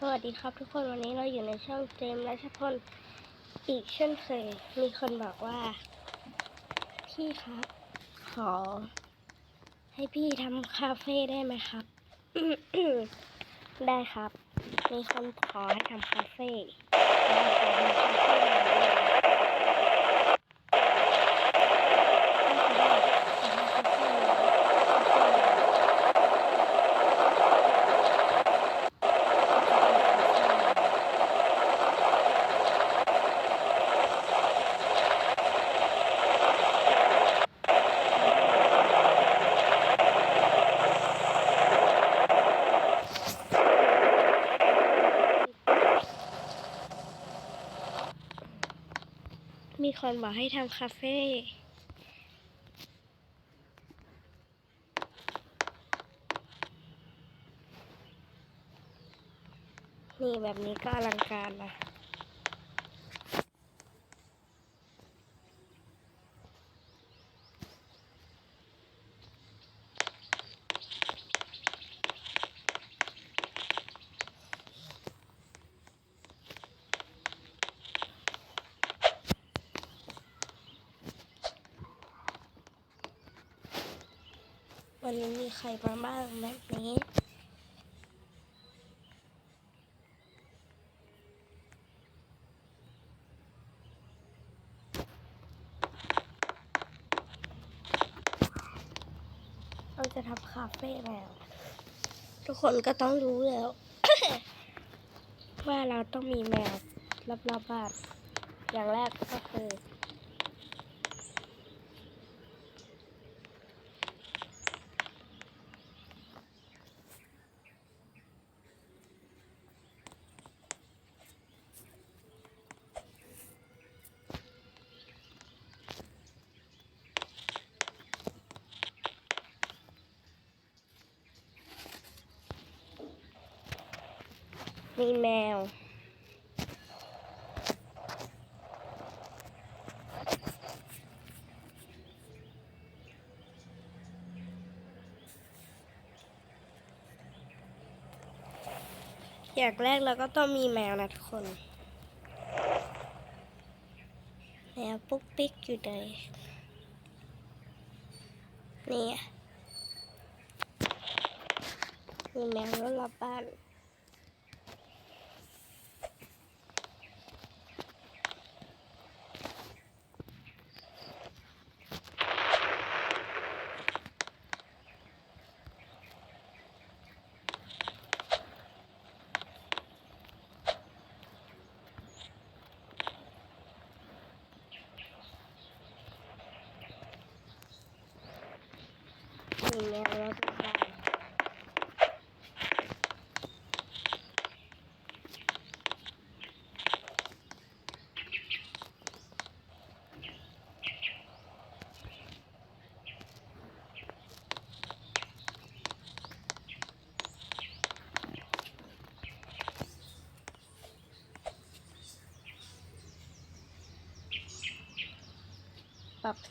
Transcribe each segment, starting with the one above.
สวัสดีครับทุกคนวันนี้เราอยู่ในช่องเจมส์และชพลอีกเช่นเคย มีคนบอกว่า พี่ครับ ขอ ให้พี่ทำคาเฟ่ได้ไหมครับ ได้ครับ มีคนขอให้ทำคาเฟ่ได้ครับฟ่ได้ได้ขอให้ทำคาเฟ่คาเฟ่ มีคนบอกให้ทำคาเฟ่นี่แบบนี้ก็อลังการนะ ใครมาบ้างแบบนี้เราจะทำคาเฟ่แล้ว ทุกคนก็ต้องรู้แล้ว ว่าเราต้องมีแมวรอบๆบบ้านอย่างแรกก็คือ มีแมว อย่างแรกเราก็ต้องมีแมวนะทุกคน แมวปุ๊กปิ๊กอยู่เลยนี่มีแมวรถรับบ้าน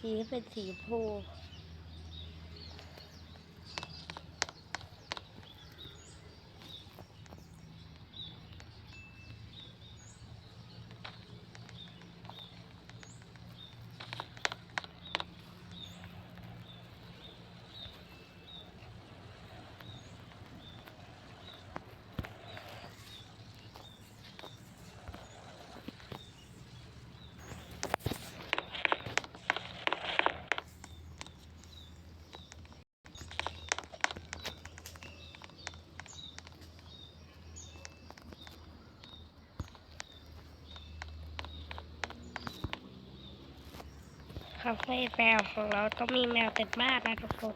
สีเป็นสีพู คาเฟ่แมวของเราต้องมีแมวเต็มบ้านนะทุกคนน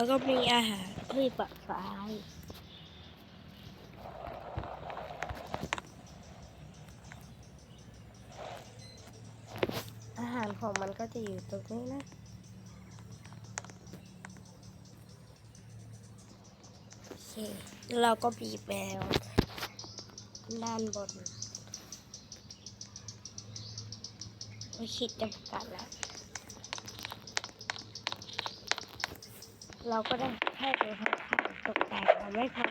แล้วก็มีอาหารที่ปักซ้ายอาหารของมันก็จะอยู่ตรงนี้นะโอเคเราก็บีบแมวด้านบน ไม่คิดจำกัดแล้ว เราก็ได้แค่เป็นข้างตกแต่งแต่ไม่พอ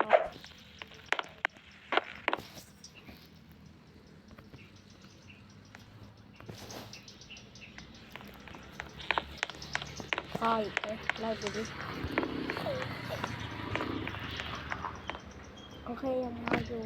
พออีกเลยเราดูดิโอเคยังไงอยู่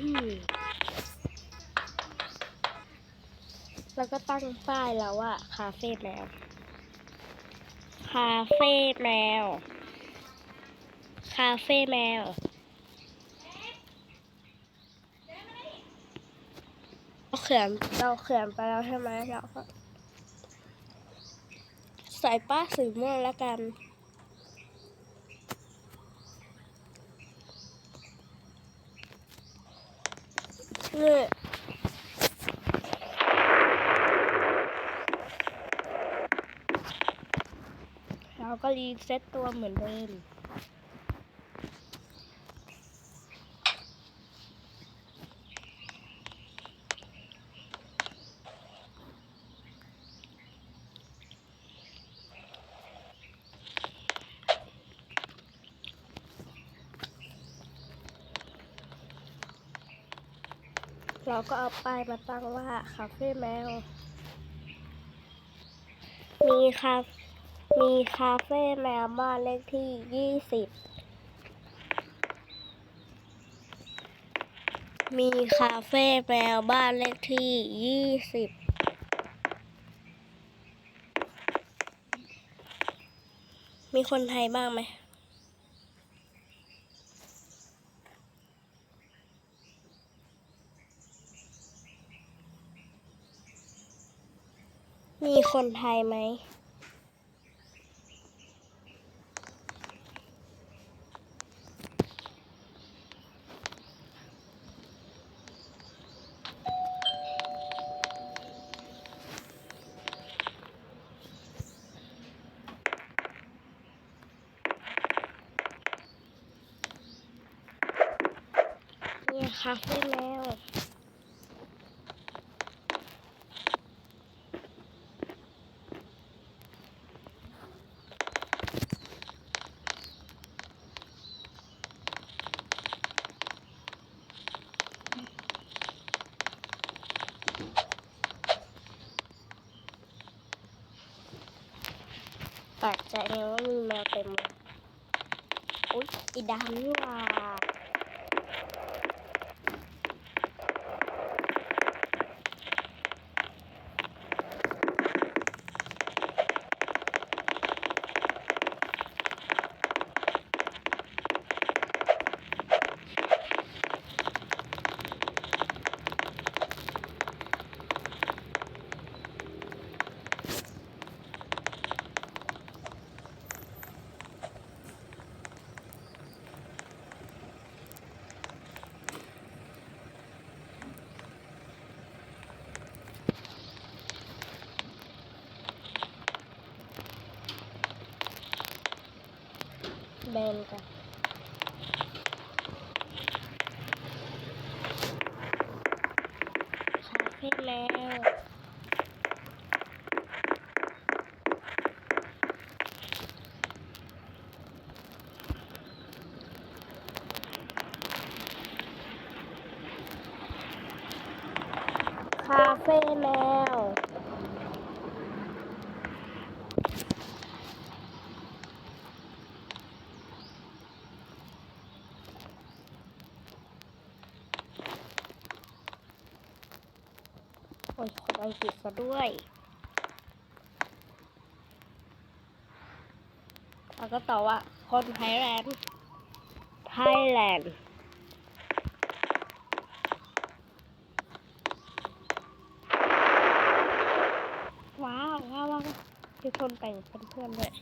อืม แล้วก็ตั้งป้ายแล้วว่าคาเฟ่แมว คาเฟ่แมว คาเฟ่แมว เราเขียนเราเขียนไปแล้วใช่ไหมเราก็ใส่ป้าสีม่วงแล้วกันเรีเซ็ตตัวเหมือนเดิมเราก็เอาป้ายมาตั้งว่าคาเฟ่แมว มีคาเมีคาเฟ่แมวบ้านเลขที่ยี่สิบ มีคาเฟ่แมวบ้านเลขที่ยี่สิบ มีคนไทยบ้างไหมมีคนไทยไหม เนี่ยคาเฟ่แมว แปลกใจไงว่ามีแมวเต็มเลยอุ๊ยอีดำนี่หว่าแบนกันคาเฟ่แมว คาเฟ่แมว โอ้ยคนอังกฤษ ซะด้วยแล้วก็ตอว่าคนไทยแลนด์ ไทยแลนด์ว้าวว้าวว้าวมีคนแต่งเป็นเพื่อนด้วย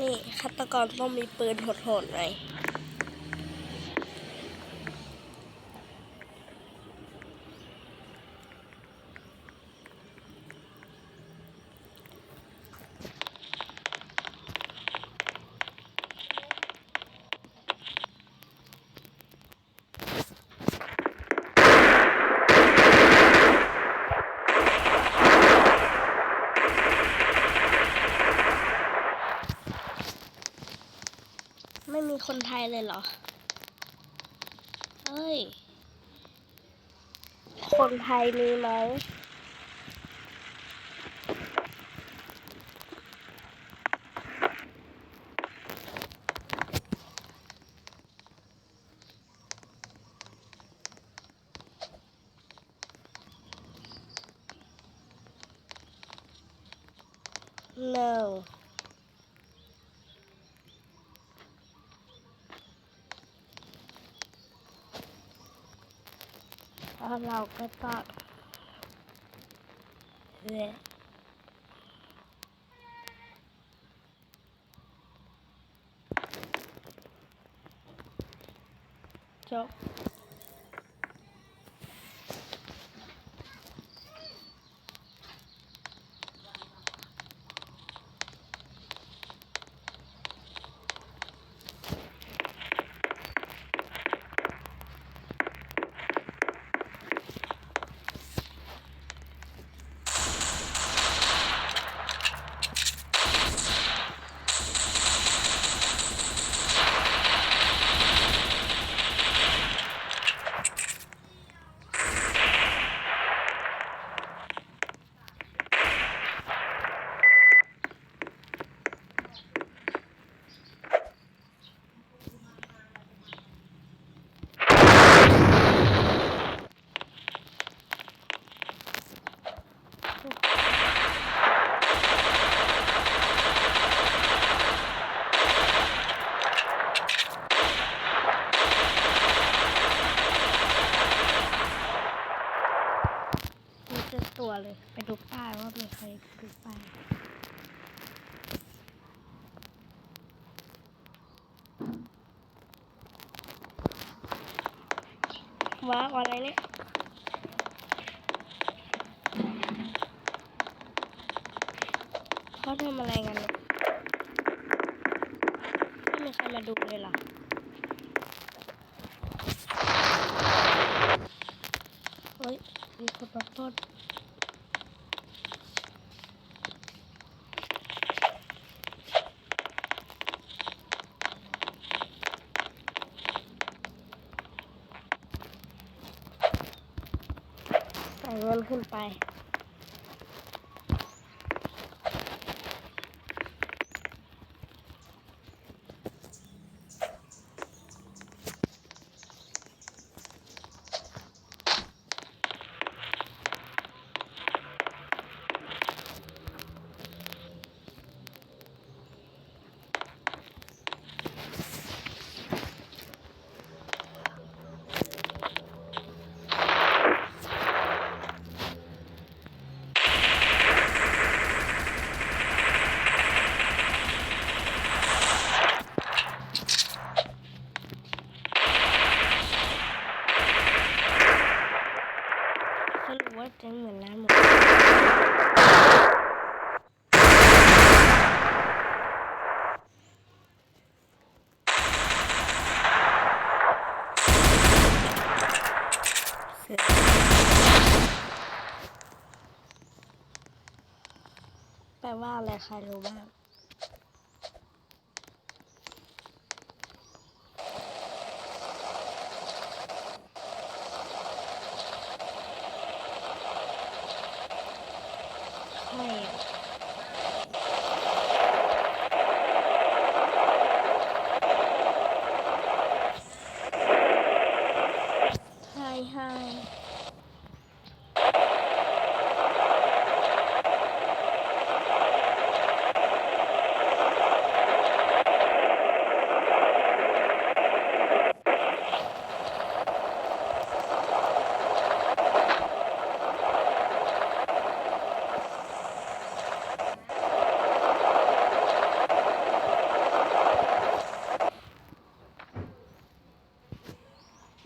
นี่ ก่อนต้องมีปืนโหดๆหน่อย เหรอ เฮ้ย คนไทยมีไหม no แล้ว เราก็ต้องเละจบมีเจอตัวเลย ไปดูป้ายว่ามีใครดูป้ายว้าวอะไรเนี่ย เขาทำอะไรกันเนี่ยไม่มีใครมาดูเลยเหรอ เฮ้ย มีคนมาปล้นใส่เงินขึ้นไป สรุปว่าเจ๊งเหมือนร้านหมูเสร็จแปลว่า อะไรใครรู้บ้าง ใช่อะ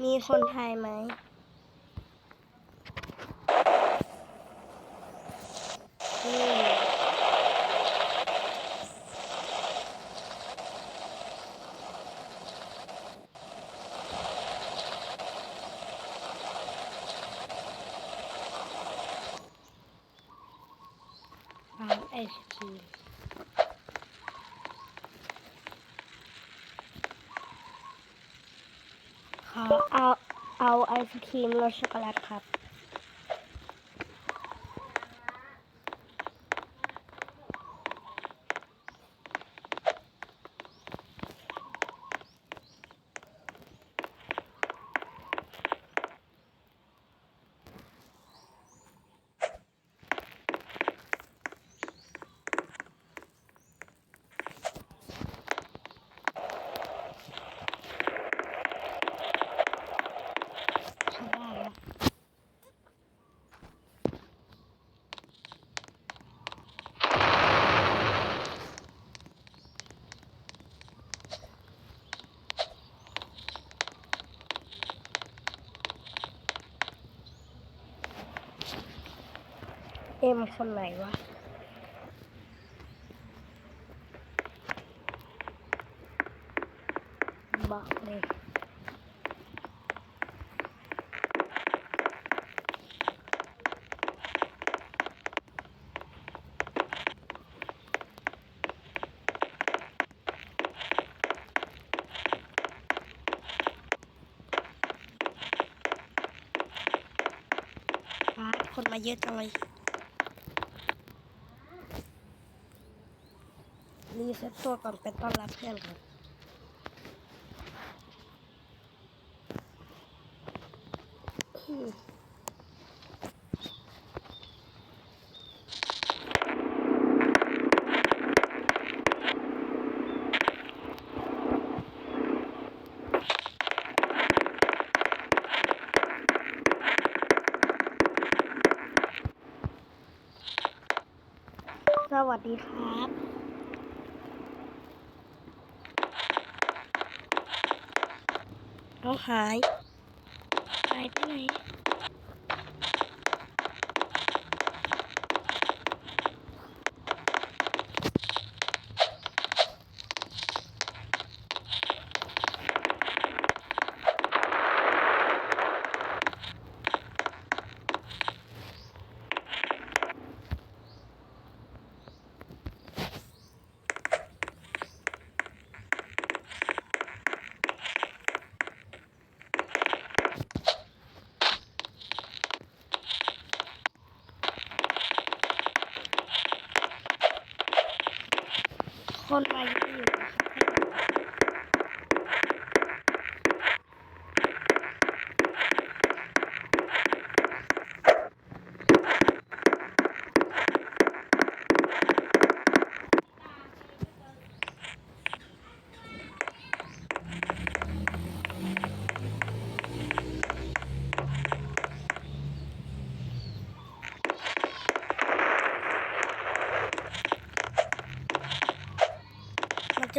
มี คนไทยไหมนี่ร้านไอศครีม ขอเอาเอาไอ ศครีมรสช็อกโกแลตครับ เอ็มคนไหนวะบอกเลยคนมาเยอะจังเลย รีเซ็ตตัวก่อนเป็นต้อนรับเพื่อนครับสวัสดีครับ น้อง หาย หายไปไหนคน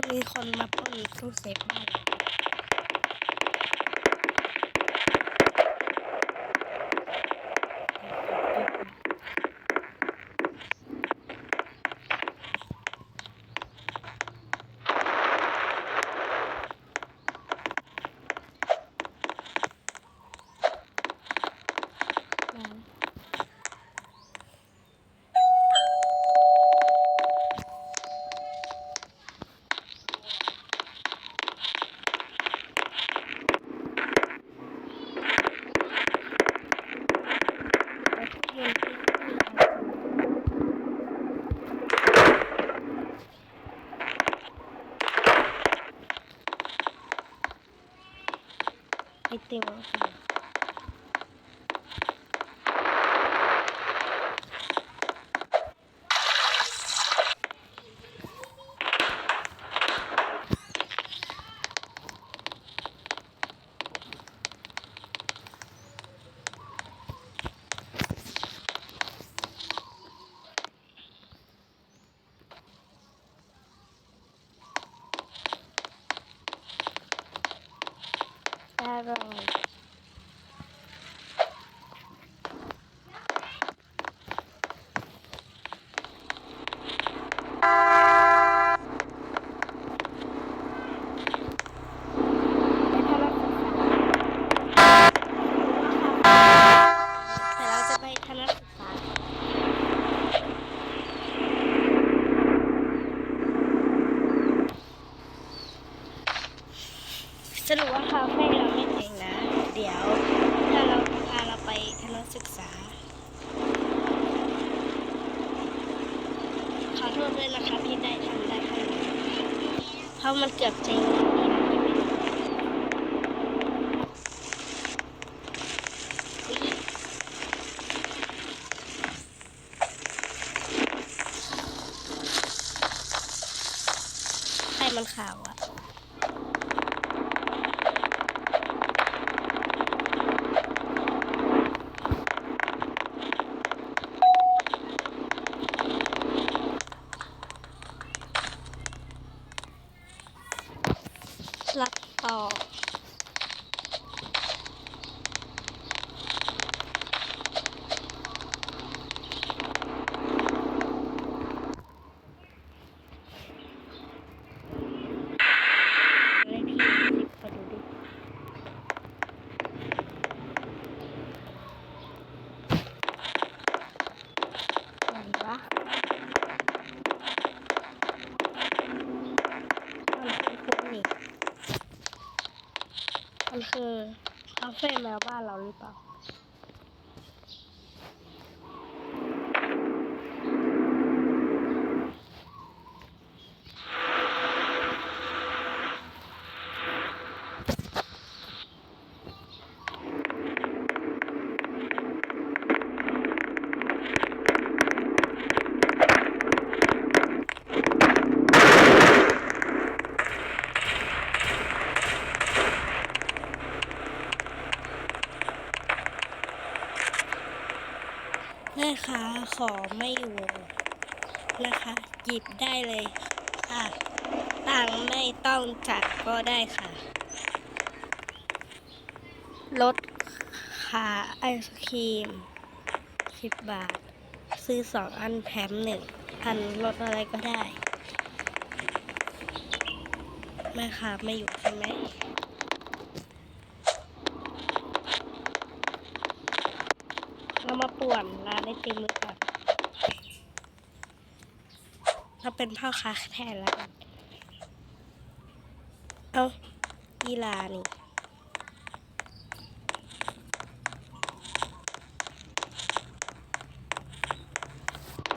จะมีคนมาปล้นตู้เซฟบ้านเราแล้วก็เรียนที่เรา ไอติมแล้วกันได้ ร่อย แต่เราจะไปคณะศึกษาสรุปว่าคาเฟ่เราไม่จริงนะ เดี๋ยวถ้าเราพาเราไปคณะศึกษา ขอโทษด้วยนะคะที่ได้ทำได้ขนาดนี้ เพราะมันเกือบจริงนี่นะที่ไม่อุ๊ย ใครมันข่าวอะรับต่อ เลขที่สิบมาดูดิไหนวะมันคือคุณนี่มันคือคาเฟ่แมวบ้านเราหรือเปล่า แม่ค้าขอไม่อยู่นะคะ หยิบได้เลยค่ะตังไม่ต้องจัดก็ได้ค่ะลดค่าไอศครีมสิบาท ซื้อสองอันแถมหนึ่งอันลดอะไรก็ได้แม่ค้าไม่อยู่ใช่ไหมเรามาป่วนร้านไอติมมือก่อน เราเป็นพ่อค้าแทนแล้วกันเอากีฬานี่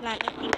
ร้านไอติม